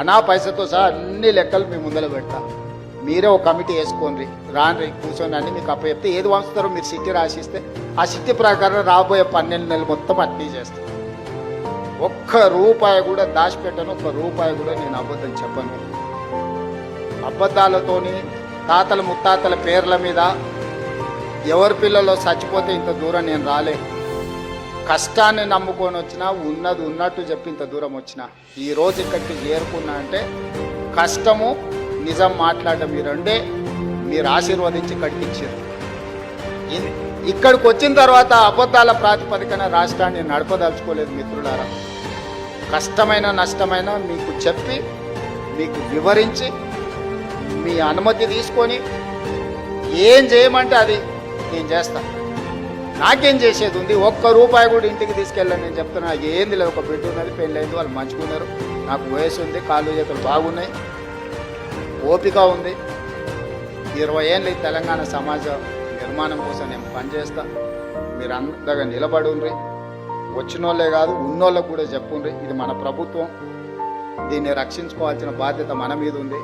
అనా పైసతో సహా అన్ని లెక్కలు మీ ముందర పెడతా. మీరే ఒక కమిటీ వేసుకోండి. రాండి కూర్చొని అన్ని మీకు అప్పచెప్తే ఏది వంచుతారో మీరు సిట్టి రాసిస్తే ఆ సిట్టి ప్రకారం రాబోయే పన్నెండు నెలలు మొత్తం అట్నీ చేస్తాను ఒక్క రూపాయి కూడా దాచిపెట్టను ఒక్క రూపాయి కూడా నేను అబద్ధం చెప్పను. అబద్ధాలతోని తాతల ముత్తాతల పేర్ల మీద ఎవరి పిల్లలో చచ్చిపోతే ఇంత దూరం నేను రాలేదు కష్టాన్ని నమ్ముకొని వచ్చినా ఉన్నది ఉన్నట్టు చెప్పి ఇంత దూరం వచ్చిన ఈ రోజు ఇక్కడికి చేరుకున్నా అంటే కష్టము నిజం మాట్లాడడం ఈ రెండే మీరు ఆశీర్వదించి కట్టించారు ఇక్కడికి వచ్చిన తర్వాత అబద్ధాల ప్రాతిపదికన రాష్ట్రాన్ని నడపదలుచుకోలేదు మిత్రులారా. కష్టమైన నష్టమైన మీకు చెప్పి మీకు వివరించి మీ అనుమతి తీసుకొని ఏం చేయమంటే అది నేను చేస్తాను నాకేం చేసేది ఉంది? ఒక్క రూపాయి కూడా ఇంటికి తీసుకెళ్ళాను నేను చెప్తున్నా. ఏంది లేదు ఒక బిడ్డ ఉన్నది పెళ్ళైంది వాళ్ళు మంచుకున్నారు. నాకు వయసు ఉంది కాళ్ళు చేతులు బాగున్నాయి ఓపిక ఉంది. ఇరవై ఏళ్ళు ఈ తెలంగాణ సమాజ నిర్మాణం కోసం నేను పనిచేస్తా. మీరు అంతగా నిలబడుండ్రి. వచ్చిన వాళ్ళే కాదు ఉన్నోళ్ళకు కూడా చెప్పుండ్రి. ఇది మన ప్రభుత్వం. దీన్ని రక్షించుకోవాల్సిన బాధ్యత మన మీద ఉంది.